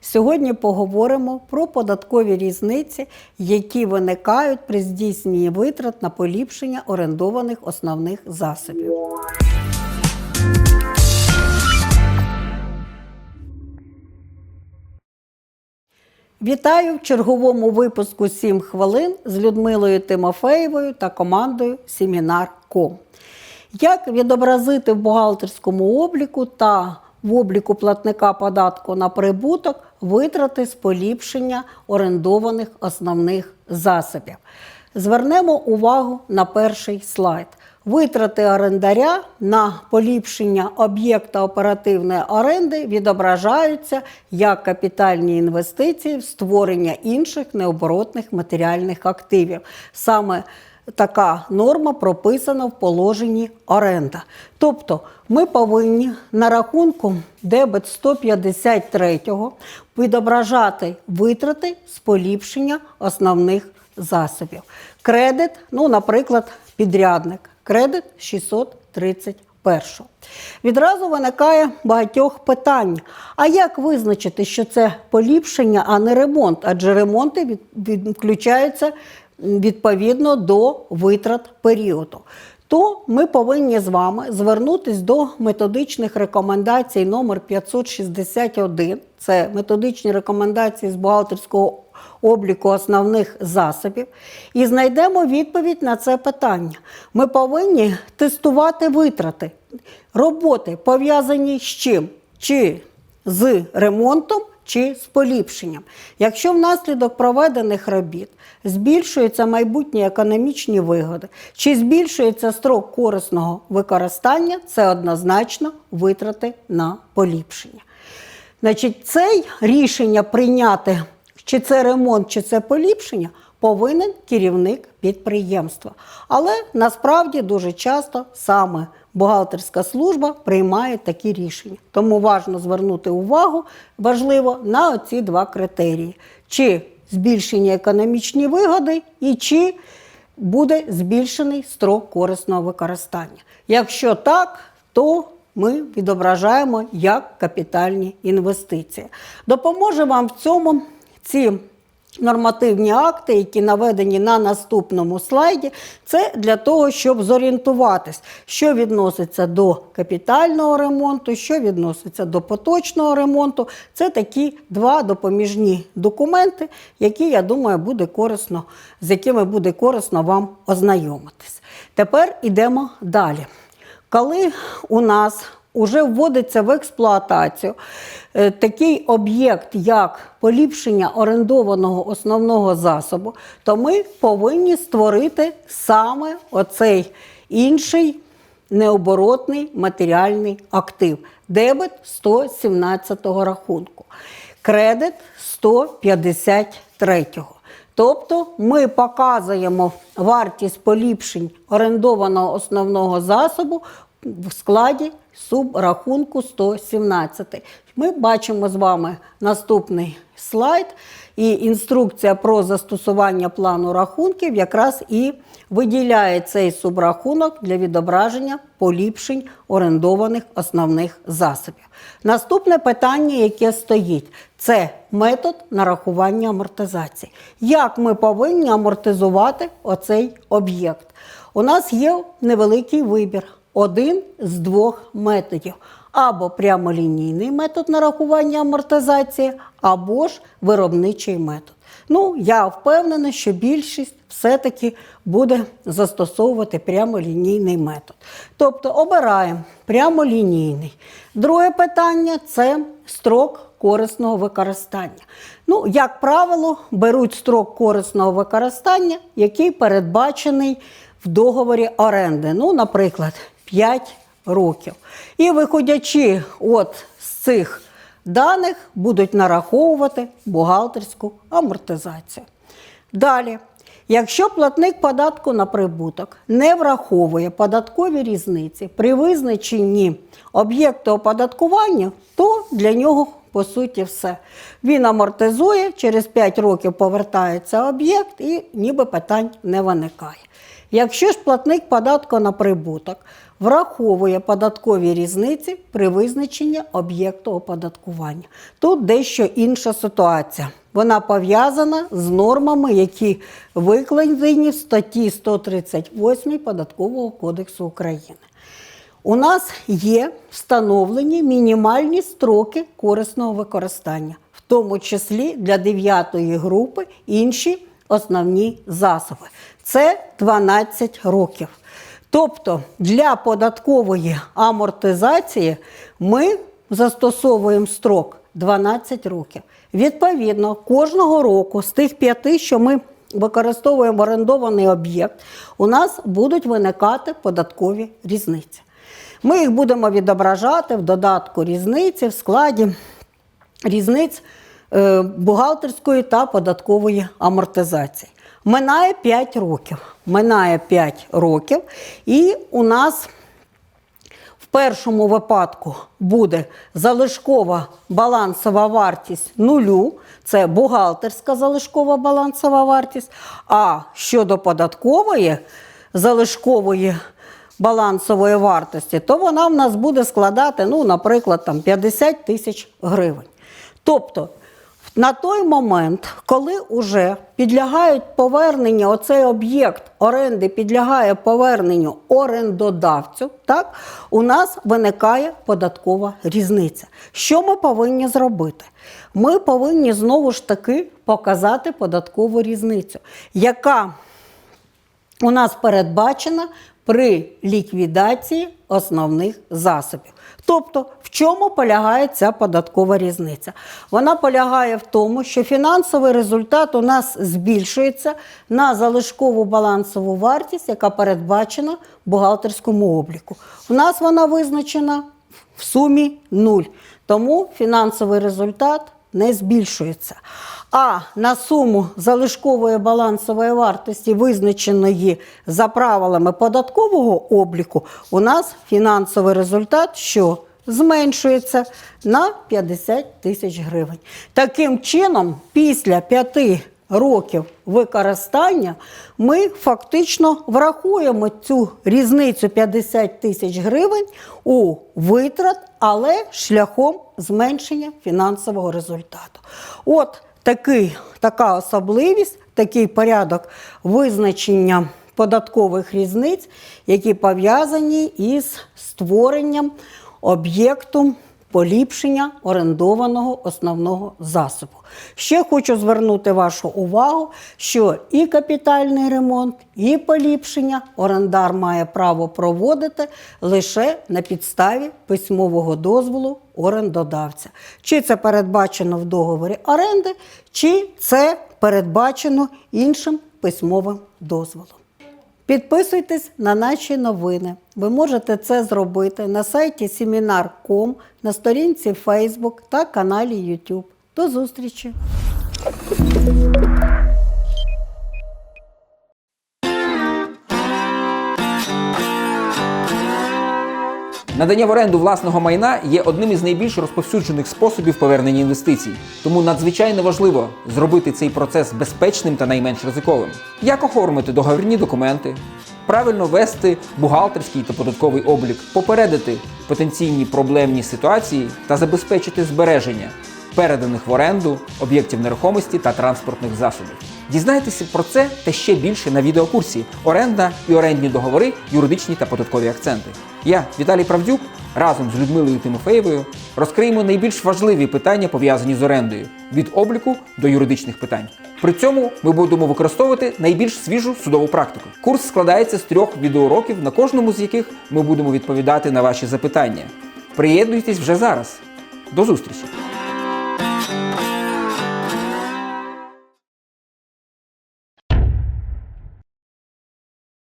Сьогодні поговоримо про податкові різниці, які виникають при здійсненні витрат на поліпшення орендованих основних засобів. Вітаю в черговому випуску «7 хвилин з Людмилою Тимофеєвою та командою Семінар.ком. Як відобразити в бухгалтерському обліку та в обліку платника податку на прибуток витрати з поліпшення орендованих основних засобів? Звернемо увагу на перший слайд. Витрати орендаря на поліпшення об'єкта оперативної оренди відображаються як капітальні інвестиції в створення інших необоротних матеріальних активів. Саме така норма прописана в положенні оренда. Тобто ми повинні на рахунку дебет 153 відображати витрати з поліпшення основних засобів. Кредит, ну, наприклад, підрядник. Кредит 631. Відразу виникає багатьох питань. А як визначити, що це поліпшення, а не ремонт? Адже ремонти від, від, включаються відповідно до витрат періоду. То ми повинні з вами звернутися до методичних рекомендацій номер 561. Це методичні рекомендації з бухгалтерського обліку основних засобів, і знайдемо відповідь на це питання. Ми повинні тестувати витрати роботи, пов'язані з чим? Чи з ремонтом, чи з поліпшенням. Якщо внаслідок проведених робіт збільшуються майбутні економічні вигоди, чи збільшується строк корисного використання, це однозначно витрати на поліпшення. Значить, це рішення прийняти, чи це ремонт, чи це поліпшення, повинен керівник підприємства. Але насправді дуже часто саме бухгалтерська служба приймає такі рішення. Тому важливо звернути увагу важливо на оці два критерії: чи збільшення економічні вигоди, і чи буде збільшений строк корисного використання. Якщо так, то ми відображаємо як капітальні інвестиції. Допоможе вам в цьому ці нормативні акти, які наведені на наступному слайді, це для того, щоб зорієнтуватись, що відноситься до капітального ремонту, що відноситься до поточного ремонту. Це такі два допоміжні документи, які, я думаю, буде корисно, з якими буде корисно вам ознайомитись. Тепер йдемо далі. Коли у нас Уже вводиться в експлуатацію е, такий об'єкт, як поліпшення орендованого основного засобу, то ми повинні створити саме оцей інший необоротний матеріальний актив. Дебет 117 рахунку, кредит 153. Тобто ми показуємо вартість поліпшень орендованого основного засобу в складі субрахунку 117. Ми бачимо з вами наступний слайд, і інструкція про застосування плану рахунків якраз і виділяє цей субрахунок для відображення поліпшень орендованих основних засобів. Наступне питання, яке стоїть, це метод нарахування амортизації. Як ми повинні амортизувати оцей об'єкт? У нас є невеликий вибір один з двох методів. Або прямолінійний метод нарахування амортизації, або ж виробничий метод. Ну, я впевнена, що більшість все-таки буде застосовувати прямолінійний метод. Тобто обираємо прямолінійний. Друге питання це строк корисного використання. Ну, як правило, беруть строк корисного використання, який передбачений в договорі оренди. Ну, наприклад, 5 років. І виходячи от з цих даних, будуть нараховувати бухгалтерську амортизацію. Далі, якщо платник податку на прибуток не враховує податкові різниці при визначенні об'єкту оподаткування, то для нього по суті все. Він амортизує, через 5 років повертається об'єкт і ніби питань не виникає. Якщо ж платник податку на прибуток враховує податкові різниці при визначенні об'єкту оподаткування. Тут дещо інша ситуація. Вона пов'язана з нормами, які викладені в статті 138 Податкового кодексу України. У нас є встановлені мінімальні строки корисного використання, в тому числі для дев'ятої групи інші основні засоби. Це 12 років. Тобто для податкової амортизації ми застосовуємо строк 12 років. Відповідно, кожного року з тих п'яти, що ми використовуємо орендований об'єкт, у нас будуть виникати податкові різниці. Ми їх будемо відображати в додатку різниці в складі різниць е, бухгалтерської та податкової амортизації. Минає 5 років. Минає 5 років, і у нас в першому випадку буде залишкова балансова вартість нулю, це бухгалтерська залишкова балансова вартість. А щодо податкової залишкової балансової вартості, то вона в нас буде складати, ну, наприклад, там 50 тисяч гривень. Тобто, на той момент, коли уже підлягають поверненню, оцей об'єкт оренди підлягає поверненню орендодавцю, так, у нас виникає податкова різниця. Що ми повинні зробити? Ми повинні знову ж таки показати податкову різницю, яка у нас передбачена при ліквідації основних засобів. Тобто, в чому полягає ця податкова різниця? Вона полягає в тому, що фінансовий результат у нас збільшується на залишкову балансову вартість, яка передбачена бухгалтерському обліку. У нас вона визначена в сумі 0. Тому фінансовий результат не збільшується. А на суму залишкової балансової вартості, визначеної за правилами податкового обліку, у нас фінансовий результат, що зменшується на 50 тисяч гривень. Таким чином, після 5 років використання ми фактично врахуємо цю різницю 50 тисяч гривень у витрат, але шляхом зменшення фінансового результату. От такий, така особливість, такий порядок визначення податкових різниць, які пов'язані із створенням об'єкту поліпшення орендованого основного засобу. Ще хочу звернути вашу увагу, що і капітальний ремонт, і поліпшення орендар має право проводити лише на підставі письмового дозволу орендодавця. Чи це передбачено в договорі оренди, чи це передбачено іншим письмовим дозволом. Підписуйтесь на наші новини. Ви можете це зробити на сайті seminar.com, на сторінці Facebook та каналі YouTube. До зустрічі! Надання в оренду власного майна є одним із найбільш розповсюджених способів повернення інвестицій. Тому надзвичайно важливо зробити цей процес безпечним та найменш ризиковим. Як оформити договірні документи, правильно вести бухгалтерський та податковий облік, попередити потенційні проблемні ситуації та забезпечити збереження переданих в оренду об'єктів нерухомості та транспортних засобів. Дізнайтеся про це та ще більше на відеокурсі Оренда і орендні договори, юридичні та податкові акценти. Я, Віталій Правдюк, разом з Людмилою Тимофеєвою розкриємо найбільш важливі питання, пов'язані з орендою від обліку до юридичних питань. При цьому ми будемо використовувати найбільш свіжу судову практику. Курс складається з трьох відеоуроків, на кожному з яких ми будемо відповідати на ваші запитання. Приєднуйтесь вже зараз. До зустрічі!